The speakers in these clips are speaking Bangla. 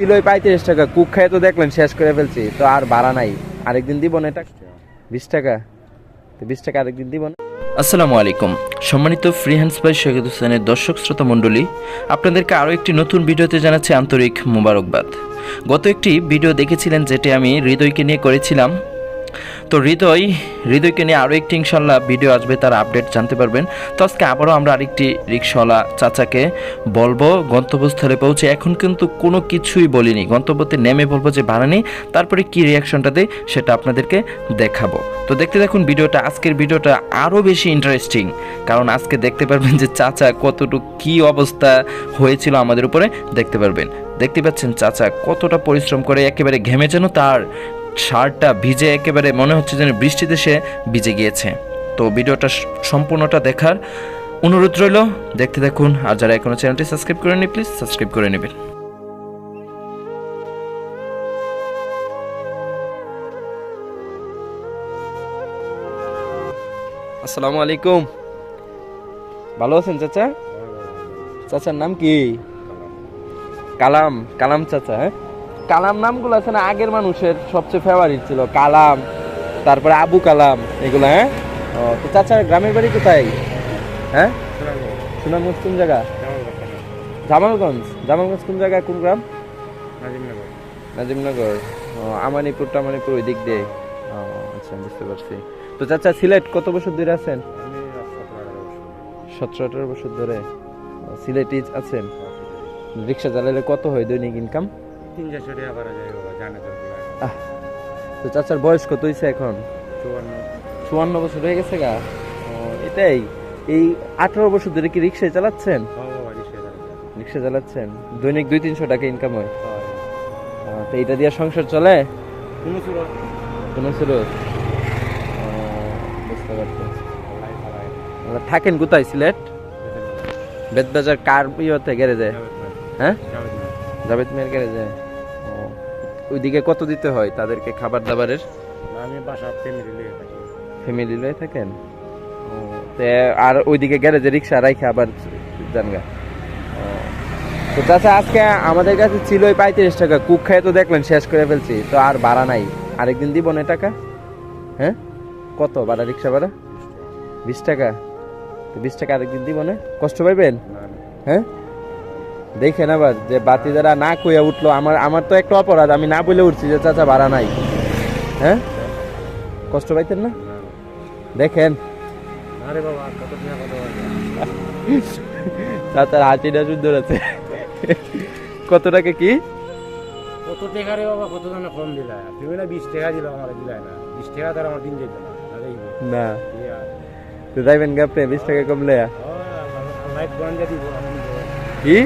কিলোয় পঁয়ত্রিশ টাকা, কুক খায় তো দেখলেন শেষ করে ফেলছি, তো আর ভাড়া নাই। আরেকদিন দিব না এটা? বিশ টাকা? তো বিশ টাকা আরেকদিন দিব না? আসসালামু আলাইকুম। সম্মানিত ফ্রি হ্যান্ডস বাই শেখেদ হোসেনের দর্শক শ্রোতা মণ্ডলী, আপনাদেরকে আরও একটি নতুন ভিডিওতে জানাচ্ছি আন্তরিক মোবারকবাদ। গত একটি ভিডিও দেখেছিলেন, যেটি আমি হৃদয়কে নিয়ে করেছিলাম। তো হৃদয়, হৃদয়কে নিয়ে আরও একটি ইনশাল্লাহ ভিডিও আসবে, তার আপডেট জানতে পারবেন। তো আজকে আবারও আমরা আরেকটি রিক্সাওয়ালা চাচাকে বলব, গন্তব্যস্থলে পৌঁছে। এখন কিন্তু কোনো কিছুই বলিনি। গন্তব্যতে নেমে বলব যে, ভাড়া নেই। তারপরে কি রিয়াকশনটা দেয় সেটা আপনাদেরকে দেখাবো। তো দেখতে দেখুন ভিডিওটা, আজকের ভিডিওটা আরও বেশি ইন্টারেস্টিং কারণ আজকে দেখতে পারবেন যে, চাচা কতটুকু কি অবস্থা হয়েছিল আমাদের উপরে, দেখতে পারবেন। দেখতে পাচ্ছেন চাচা কতটা পরিশ্রম করে একেবারে ঘেমে যেন তার শার্টটা ভিজে একেবারে মনে হচ্ছে যেন বৃষ্টিতে সে ভিজে গিয়েছে। তো ভিডিওটা সম্পূর্ণটা দেখার অনুরোধ রইল। দেখতে দেখুন আর যারা এখনও চ্যানেলটি সাবস্ক্রাইব করেনি প্লিজ সাবস্ক্রাইব করে নেবেন। আসসালামু আলাইকুম। ভালো আছেন চাচা? চাচার নাম কি? কালাম কালাম চাচা হ্যাঁ? কালাম নামগুলো আছে না আগের মানুষের সবচেয়ে ফেভারিট ছিল। কালাম তারপরে আবু কালাম এগুলো হ্যাঁ? ও তো চাচার গ্রামের বাড়ি কোথায়? হ্যাঁ? সুনামগঞ্জ কোন জায়গা? জামালগঞ্জ। জামালগঞ্জ কোন জায়গা কোন গ্রাম? নাজিমনগর। ও আমানিপুর টামানিপুর ওই দিক দিয়ে। ও আচ্ছা বুঝতে পারছি। তো চাচা সিলেট কত বছর ধরে আছেন? সতেরো আঠারো বছর ধরে। সিলেটে আছেন? রিক্সা চালালে কত হয় দৈনিক ইনকাম তিন টাকা করা যায় বাবা জানা দরকার তো চাচার বয়স কত হয়েছে এখন? চুয়ান্ন। চুয়ান্ন বছর হয়ে গেছে গা? এটাই। এই আঠারো বছর ধরে কি রিক্সায় চালাচ্ছেন? হ্যাঁ রিক্সা চালাচ্ছেন? দৈনিক দুই তিনশো টাকা ইনকাম হয়। হয়। তো এটা দিয়ে সংসার চলে? কোনো বুঝতে পারছি। থাকেন কোথায় সিলেট? বেদবাজার কার ইয়েতে গ্যারেজে? হ্যাঁ? জাভেদ মেয়ের গ্যারেজে? ওইদিকে কত দিতে হয় তাদেরকে খাবার দাবারের? আমি বাসা ফ্যামিলি লিয়ে থাকি। ফ্যামিলি লয়ে থাকেন? ও আর ওইদিকে গ্যারেজে রিক্সা রাইখে আবার জানগা তো চাচা আজকে আমাদের কাছে ছিল ওই পঁয়ত্রিশ টাকা। কুক খাই তো দেখলেন শেষ করে ফেলছি। তো আর ভাড়া নাই। আরেকদিন দিব না টাকা? হ্যাঁ? কত ভাড়া রিক্সা ভাড়া? বিশ টাকা। তো বিশ টাকা আরেকদিন দিব না? কষ্ট পাইবেন? হ্যাঁ? দেখেন আবার যে বাতি যারা না কইয়া উঠল আমার আমার তো একটা অপরাধ আমি না বলে উঠছি যে চাচা ভাড়া নাই। হ্যাঁ? কষ্ট পাইতেন না? দেখেন। চাচার হাঁচিটা সুন্দর আছে কত টাকা কি? কত টাকা রে বাবা কত জনে কম দিলা? তুমি না বিশ টাকা দিলা আমার দিলাই না। বিশ টাকা তার আমার দিন যেত না না তো যাইবেন গাপে বিশ টাকা কমলে কি?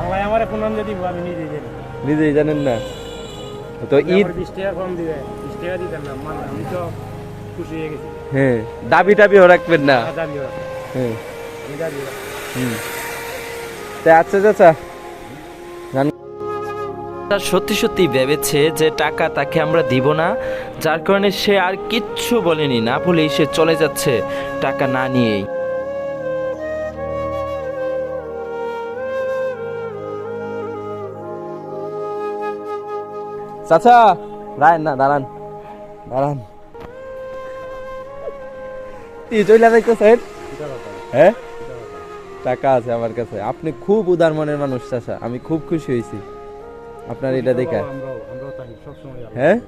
আল্লাহ আমার কোরআন দিয়ে দিব আমি নিজে জানি। নিজেই জানেন না? তো ঈদ বিশ টাকা কম দিবে বিশ টাকা দিতেন না মান আমি তো খুশি হয়ে গেছি। হ্যাঁ দাবি টাবিও রাখবেন না? দাবি হ্যাঁ। দাবি হুম। তা আচ্ছা চাচা তার সত্যি সত্যি ভেবেছে যে টাকা তাকে আমরা দিব না যার কারণে সে আর কিচ্ছু বলেনি। না বলেই সে চলে যাচ্ছে টাকা না নিয়েই। চাচা, দাঁড়ান না, দাঁড়ান দাঁড়ান। হ্যাঁ টাকা আছে আমার কাছে। আপনি খুব উদার মনের মানুষ, চাচা। আমি খুব খুশি হয়েছি। আপনার এটা দেখে। হ্যাঁ?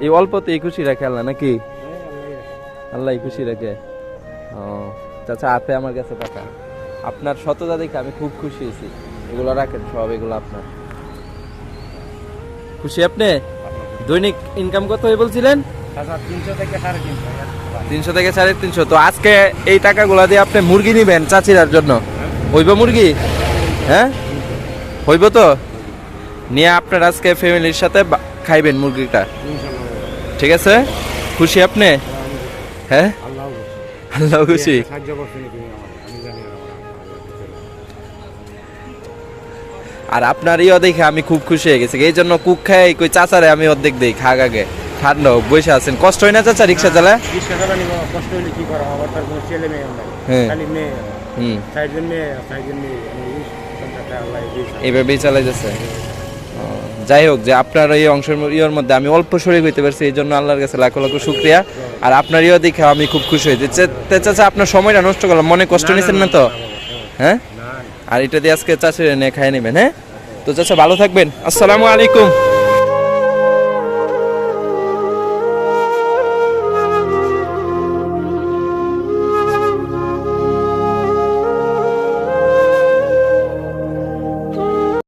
এই অল্পতেই খুশি রাখে আল্লাহ নাকি? আল্লাহ খুশি রাখে। ও, চাচা আছে আমার কাছে টাকা। আপনার সততা দেখে আমি খুব খুশি হয়েছি। এগুলো রাখেন, সব এগুলো আপনার। খুশি আপনি? দৈনিক ইনকাম কত হয়ে বলছিলেন? তিনশো থেকে সাড়ে তিনশো। তো আজকে এই টাকাগুলো দিয়ে আপনি মুরগি নিবেন চাচিরার জন্য। হইব মুরগি? হ্যাঁ? হইব তো? নিয়ে আপনার আজকে ফ্যামিলির সাথে খাইবেন মুরগিটা। ঠিক আছে? খুশি আপনি? হ্যাঁ? আল্লাহ আল্লাহ খুশি। আর আপনার ইয়ে দেখে আমি খুব খুশি হয়ে গেছি। এই জন্য কুক খাই, কই চাচারে আমি অর্ধেক দিই খাগ আগে। ঠান্ডা বসে আছেন। কষ্ট হয় না চাচা রিক্সা হ্যাঁ। এইভাবেই চালাই যাচ্ছে যাই হোক, যে আপনার এই অংশের ইয়ের মধ্যে আমি অল্প শরীর হইতে পারছি এই জন্য আল্লাহর কাছে লাখো লাখো শুক্রিয়া। আর আপনার ইয়ে দেখে আমি খুব খুশি হয়েছি। চাচা, আপনার সময়টা নষ্ট করলাম, মনে কষ্ট নিচ্ছেন না তো? হ্যাঁ? আর এটা দিয়ে আজকে চাষিরা নিয়ে খাই নেবেন হ্যাঁ? তো চাষা, ভালো থাকবেন। আসসালামু আলাইকুম।